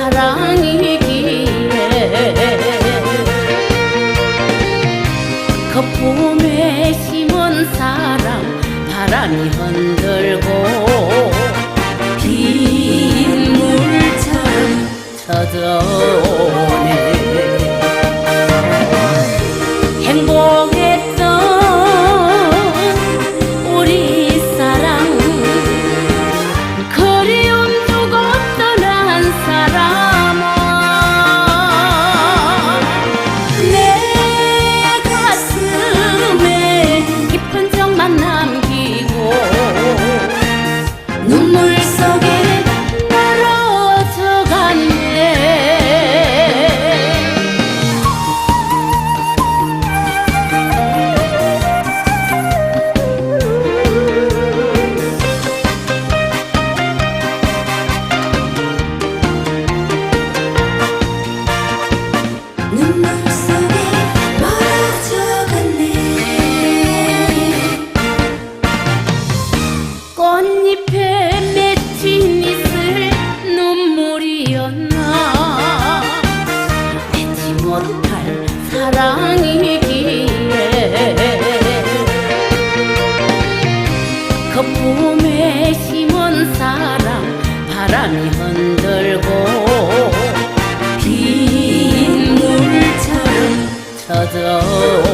사랑이기에 거품에 심은 사랑 바람이 흔들고 빗물처럼 쳐져 사랑이기에 거품에 심은 사랑 바람이 흔들고 빗물처럼 쳐져